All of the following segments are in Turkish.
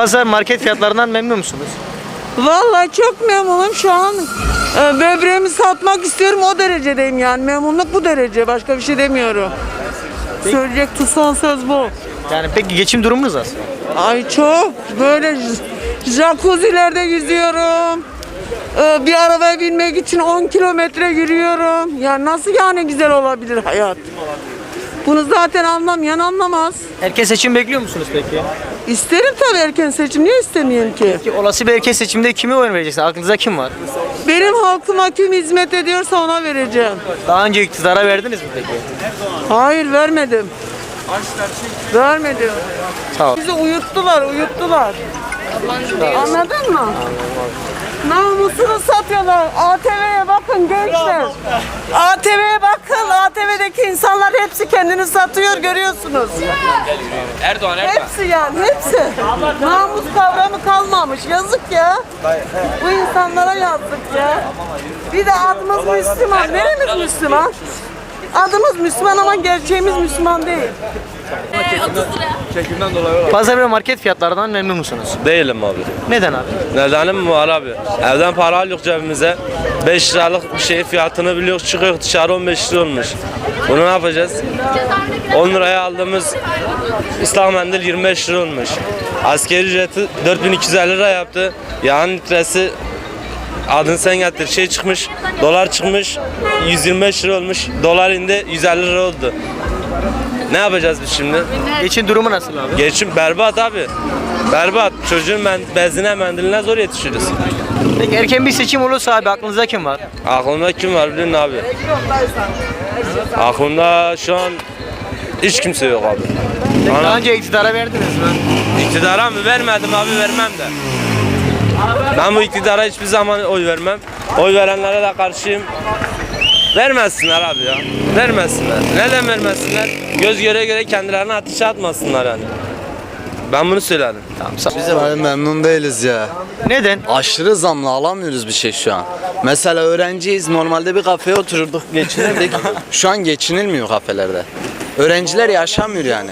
Pazar market fiyatlarından memnun musunuz? Vallahi çok memnunum şu an. e, Böbreğimi satmak istiyorum o derecedeyim yani. Memnunluk bu derece. Başka bir şey demiyorum. Söyleyecek son söz bu. Yani peki geçim durumunuz nasıl? Ay çok böyle jacuzzi'lerde yüzüyorum. Ee, Bir arabaya binmek için 10 kilometre yürüyorum. Ya nasıl yani güzel olabilir hayat? Bunu zaten anlamayan anlamaz. Erken seçim bekliyor musunuz peki? İsterim tabii erken seçim. Niye istemeyeyim ki? Peki olası bir erken seçimde kime oy vereceksiniz? Aklınızda kim var? Benim halkıma kim hizmet ediyorsa ona vereceğim. Daha önce iktidara verdiniz mi peki? Hayır vermedim. Vermedim. Sağ ol. Bizi uyuttular, uyuttular. Anladın mı? Namusunu satıyorlar. ATV'ye bakın gençler. ATV'ye bakın. ATV'deki insanlar hepsi kendini satıyor görüyorsunuz. Erdoğan Erdoğan. Hepsi yani hepsi. Namus kavramı kalmamış. Yazık ya. Bu insanlara yazık ya. Bir de adımız Müslüman. Neremiz Müslüman? Adımız Müslüman ama gerçeğimiz Müslüman değil. Pazar ve market fiyatlarından memnun musunuz? Değilim abi. Neden abi? Nedenim mi var abi? Evden para alıyoruz cebimize. 5 liralık bir şey fiyatını biliyoruz çıkıyor dışarı 15 lira olmuş. Bunu ne yapacağız? 10 liraya aldığımız ıslak mendil 25 lira olmuş. Askeri ücreti 4250 lira yaptı. Yağın litresi adını sen getir şey çıkmış dolar çıkmış 125 lira olmuş dolar indi 150 lira oldu. Ne yapacağız biz şimdi? Geçim durumu nasıl abi? Geçim berbat abi. Berbat. Çocuğun men bezine mendiline zor yetişiriz. Peki erken bir seçim olursa abi aklınızda kim var? Aklımda kim var bilin abi? Aklımda şu an hiç kimse yok abi. Peki Ana- daha önce iktidara verdiniz mi? İktidara mı vermedim abi vermem de. Ben bu iktidara hiçbir zaman oy vermem. Oy verenlere de karşıyım. Vermesinler abi ya. Vermesinler. Neden vermesinler? Göz göre göre kendilerine ateşe atmasınlar yani. Ben bunu söylerim. Tamam sağ Biz de memnun değiliz ya. Neden? Aşırı zamla alamıyoruz bir şey şu an. Mesela öğrenciyiz. Normalde bir kafeye otururduk, geçinirdik. şu an geçinilmiyor kafelerde. Öğrenciler yaşamıyor yani.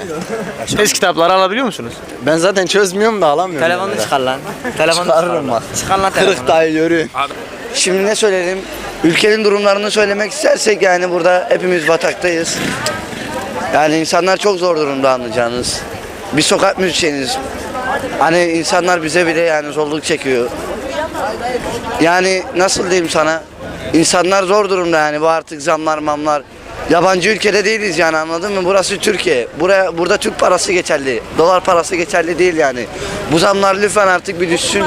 Test kitapları alabiliyor musunuz? Ben zaten çözmüyorum da alamıyorum. Telefonu yani. çıkar lan. Telefonu Çıkarırım bak. Çıkar lan Kırık telefonu. dayı yürü. Şimdi ne söyleyelim? Ülkenin durumlarını söylemek istersek yani burada hepimiz bataktayız. Yani insanlar çok zor durumda anlayacağınız. Bir sokak müzisyeniz. Hani insanlar bize bile yani zorluk çekiyor. Yani nasıl diyeyim sana? İnsanlar zor durumda yani bu artık zamlar mamlar. Yabancı ülkede değiliz yani anladın mı? Burası Türkiye. Buraya burada Türk parası geçerli. Dolar parası geçerli değil yani. Bu zamlar lütfen artık bir düşsün.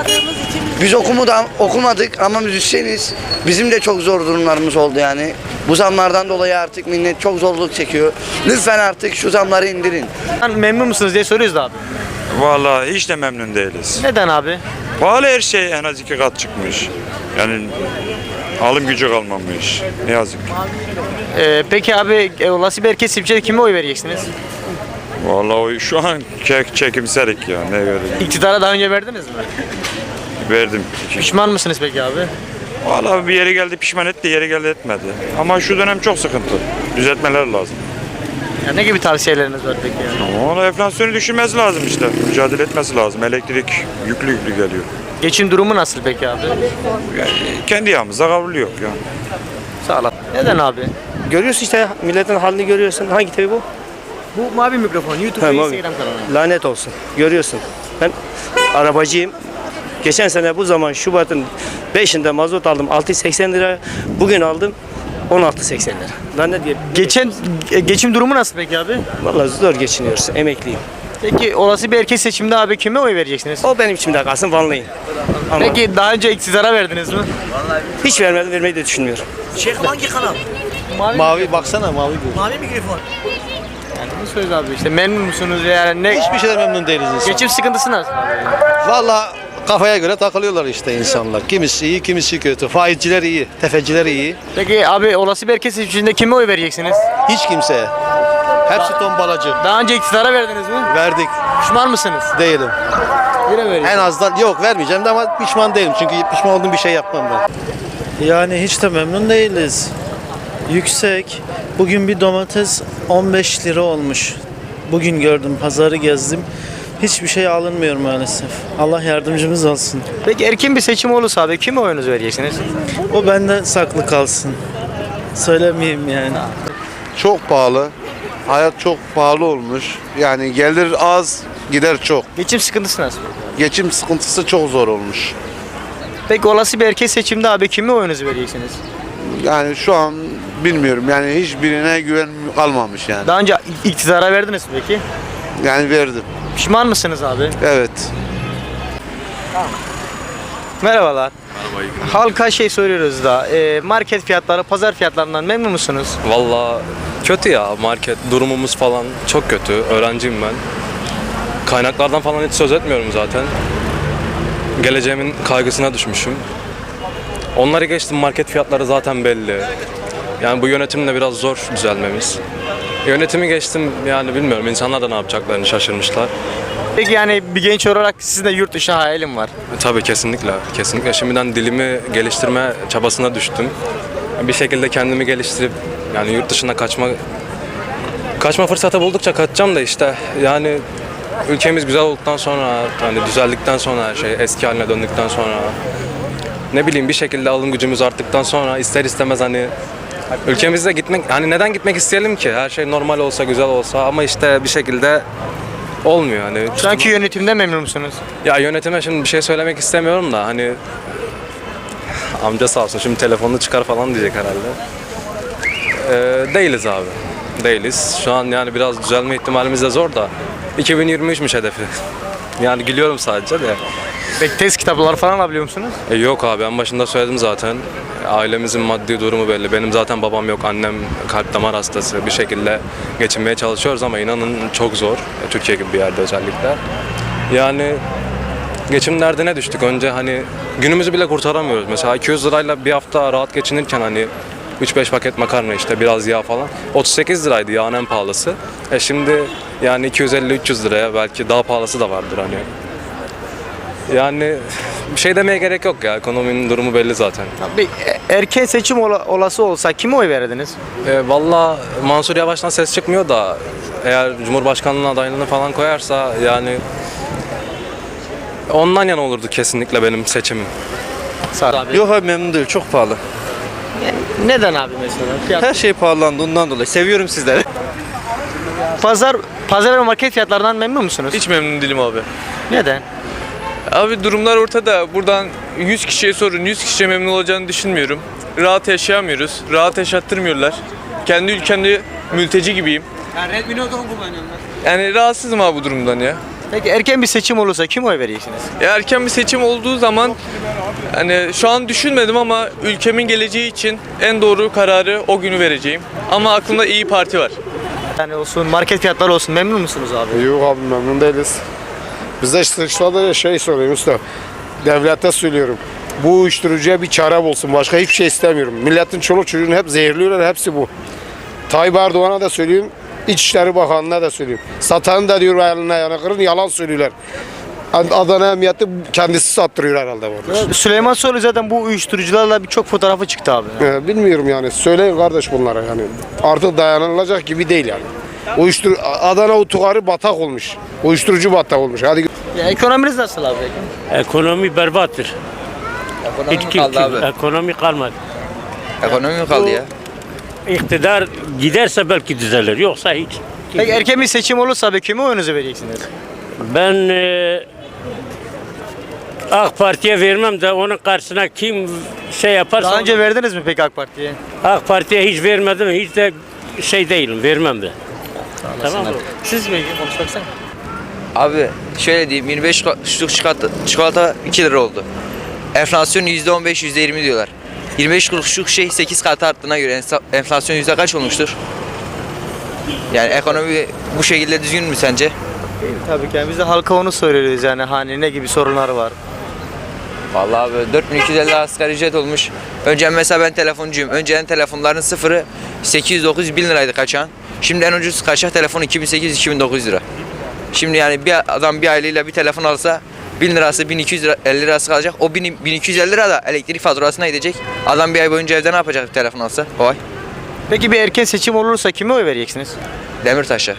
Biz okumadı, okumadık ama müzisyeniz. Bizim de çok zor durumlarımız oldu yani. Bu zamlardan dolayı artık millet çok zorluk çekiyor. Lütfen artık şu zamları indirin. Memnun musunuz diye soruyoruz da abi. Vallahi hiç de memnun değiliz. Neden abi? Pahalı her şey en az iki kat çıkmış. Yani alım gücü kalmamış. Ne yazık ki. Ee, peki abi e, olası bir seçimde kime oy vereceksiniz? Vallahi o şu an çek, çekimserik ya. Ne verelim? İktidara daha önce verdiniz mi? Verdim. Pişman mısınız peki abi? Vallahi bir yere geldi pişman etti, yere geldi etmedi. Ama şu dönem çok sıkıntı. Düzeltmeler lazım. Ya ne gibi tavsiyeleriniz var peki? Yani? Ama Ona enflasyonu düşürmesi lazım işte. Mücadele etmesi lazım. Elektrik yüklü yüklü geliyor. Geçim durumu nasıl peki abi? Yani kendi yağımıza kavruluyor ya. Sağ ol. Neden abi? Görüyorsun işte milletin halini görüyorsun. Hangi TV bu? Bu mavi mikrofon YouTube ve. Instagram kanalı. Lanet olsun. Görüyorsun. Ben arabacıyım. Geçen sene bu zaman Şubat'ın 5'inde mazot aldım 680 lira. Bugün aldım 16.80 lira. Lan ne diye? Geçen e, geçim durumu nasıl peki abi? Vallahi zor geçiniyoruz. Emekliyim. Peki olası bir erken seçimde abi kime oy vereceksiniz? O benim içimde kalsın Vanlıyım. Ama Peki daha önce iktidara verdiniz mi? hiç vermedim vermeyi de düşünmüyorum. Mavi baksana mavi gör. Mavi mikrofon. Yani bunu söz abi işte memnun musunuz yani ne? Hiçbir şeyden memnun değiliz insan. Geçim sıkıntısı nasıl? Valla kafaya göre takılıyorlar işte insanlar. Kimisi iyi, kimisi kötü. Faizciler iyi, tefeciler iyi. Peki abi olası bir erken seçimde kime oy vereceksiniz? Hiç kimseye. Hepsi tombalacı. Daha önce iktidara verdiniz mi? Verdik. Pişman mısınız? Değilim. Yine vereceğim. En azından yok vermeyeceğim de ama pişman değilim. Çünkü pişman olduğum bir şey yapmam ben. Yani hiç de memnun değiliz. Yüksek. Bugün bir domates 15 lira olmuş. Bugün gördüm, pazarı gezdim. Hiçbir şey alınmıyor maalesef. Allah yardımcımız olsun. Peki erken bir seçim olursa abi kime oyunuzu vereceksiniz? O benden saklı kalsın. Söylemeyeyim yani. Çok pahalı. Hayat çok pahalı olmuş. Yani gelir az, gider çok. Geçim sıkıntısı nasıl? Geçim sıkıntısı çok zor olmuş. Peki olası bir erken seçimde abi kime oyunuzu vereceksiniz? Yani şu an bilmiyorum. Yani hiçbirine güven kalmamış yani. Daha önce iktidara verdiniz mi peki? Yani verdim. Pişman mısınız abi? Evet. Merhabalar. Halka şey soruyoruz da e, market fiyatları, pazar fiyatlarından memnun musunuz? Valla kötü ya market durumumuz falan çok kötü. Öğrenciyim ben. Kaynaklardan falan hiç söz etmiyorum zaten. Geleceğimin kaygısına düşmüşüm. Onları geçtim market fiyatları zaten belli. Yani bu yönetimle biraz zor düzelmemiz. Yönetimi geçtim yani bilmiyorum insanlar da ne yapacaklarını şaşırmışlar. Peki yani bir genç olarak sizin de yurt dışı hayalim var. E, Tabii kesinlikle. Kesinlikle şimdiden dilimi geliştirme çabasına düştüm. Bir şekilde kendimi geliştirip yani yurt dışına kaçma kaçma fırsatı buldukça kaçacağım da işte yani ülkemiz güzel olduktan sonra hani düzeldikten sonra her şey eski haline döndükten sonra ne bileyim bir şekilde alım gücümüz arttıktan sonra ister istemez hani ülkemizde gitmek hani neden gitmek isteyelim ki? Her şey normal olsa güzel olsa ama işte bir şekilde olmuyor hani. Şu anki yönetimde memnun musunuz? Ya yönetime şimdi bir şey söylemek istemiyorum da hani amca sağ olsun şimdi telefonunu çıkar falan diyecek herhalde. Ee, değiliz abi. Değiliz. Şu an yani biraz düzelme ihtimalimiz de zor da 2023'müş hedefi. Yani gülüyorum sadece de. Peki test kitapları falan alabiliyor musunuz? E, yok abi en başında söyledim zaten. Ailemizin maddi durumu belli. Benim zaten babam yok. Annem kalp damar hastası. Bir şekilde geçinmeye çalışıyoruz ama inanın çok zor. E, Türkiye gibi bir yerde özellikle. Yani geçim derdine düştük. Önce hani günümüzü bile kurtaramıyoruz. Mesela 200 lirayla bir hafta rahat geçinirken hani 3-5 paket makarna işte biraz yağ falan. 38 liraydı yağın en pahalısı. E şimdi yani 250-300 liraya belki daha pahalısı da vardır hani. Yani bir şey demeye gerek yok ya. Ekonominin durumu belli zaten. Bir erken seçim ola- olası olsa kime oy verirdiniz? E, Valla Mansur Yavaş'tan ses çıkmıyor da eğer Cumhurbaşkanlığı adaylığını falan koyarsa yani ondan yana olurdu kesinlikle benim seçimim. Sağ ol abi. Yok abi memnun değil. Çok pahalı. Neden abi mesela? Fiyat- Her şey pahalandı ondan dolayı. Seviyorum sizleri. Pazar pazar ve market fiyatlarından memnun musunuz? Hiç memnun değilim abi. Neden? Abi durumlar ortada. Buradan 100 kişiye sorun. 100 kişiye memnun olacağını düşünmüyorum. Rahat yaşayamıyoruz. Rahat yaşattırmıyorlar. Kendi ülkemde mülteci gibiyim. Yani Redmi Note 10 kullanıyorum Yani rahatsızım abi bu durumdan ya. Peki erken bir seçim olursa kim oy vereceksiniz? E, Erken bir seçim olduğu zaman hani şu an düşünmedim ama ülkemin geleceği için en doğru kararı o günü vereceğim. Ama aklımda iyi Parti var. Yani olsun market fiyatları olsun memnun musunuz abi? Yok abi memnun değiliz. Biz de sıçrada şey soruyorum usta. Devlete söylüyorum. Bu uyuşturucuya bir çare bulsun. Başka hiçbir şey istemiyorum. Milletin çoluk çocuğunu hep zehirliyorlar. Hepsi bu. Tayyip Erdoğan'a da söyleyeyim. İçişleri Bakanı'na da söyleyeyim. Satanı da diyor eline yana kırın yalan söylüyorlar. Adana Emniyeti kendisi sattırıyor herhalde bu. Süleyman Soylu zaten bu uyuşturucularla birçok fotoğrafı çıktı abi. Ee, bilmiyorum yani. Söyleyin kardeş bunlara yani. Artık dayanılacak gibi değil yani. Uyuştur Adana utukarı batak olmuş. Uyuşturucu batak olmuş. Hadi Ya ekonominiz nasıl abi? Ekonomi berbattır. Hiç kim, kim- ekonomi kalmadı. Ekonomi mi kaldı ya? İktidar giderse belki düzelir. Yoksa hiç. Peki erken bir seçim olursa abi kime oyunuzu vereceksiniz? Ben e, AK Parti'ye vermem de onun karşısına kim şey yaparsa Daha önce verdiniz mi peki AK Parti'ye? AK Parti'ye hiç vermedim. Hiç de şey değilim. Vermem de. Tamam mı? Siz mi konuşmak ister Abi şöyle diyeyim 25 şutluk çikolata, çikolata 2 lira oldu. Enflasyon %15 %20 diyorlar. 25 kuruşluk şey 8 kat arttığına göre enflasyon yüzde kaç olmuştur? Yani ekonomi bu şekilde düzgün mü sence? Tabii ki yani biz de halka onu söylüyoruz yani hani ne gibi sorunları var. Vallahi abi 4250 asgari ücret olmuş. Önce mesela ben telefoncuyum. Önceden telefonların sıfırı 800-900 bin liraydı kaçan. Şimdi en ucuz kaçak telefon 2800-2900 lira. Şimdi yani bir adam bir aileyle bir telefon alsa 1000 lirası 1200 lira, 50 lirası kalacak. O 1000 1250 lira da elektrik faturasına gidecek. Adam bir ay boyunca evde ne yapacak bir telefon alsa? O ay. Peki bir erken seçim olursa kime oy vereceksiniz? Demirtaş'a.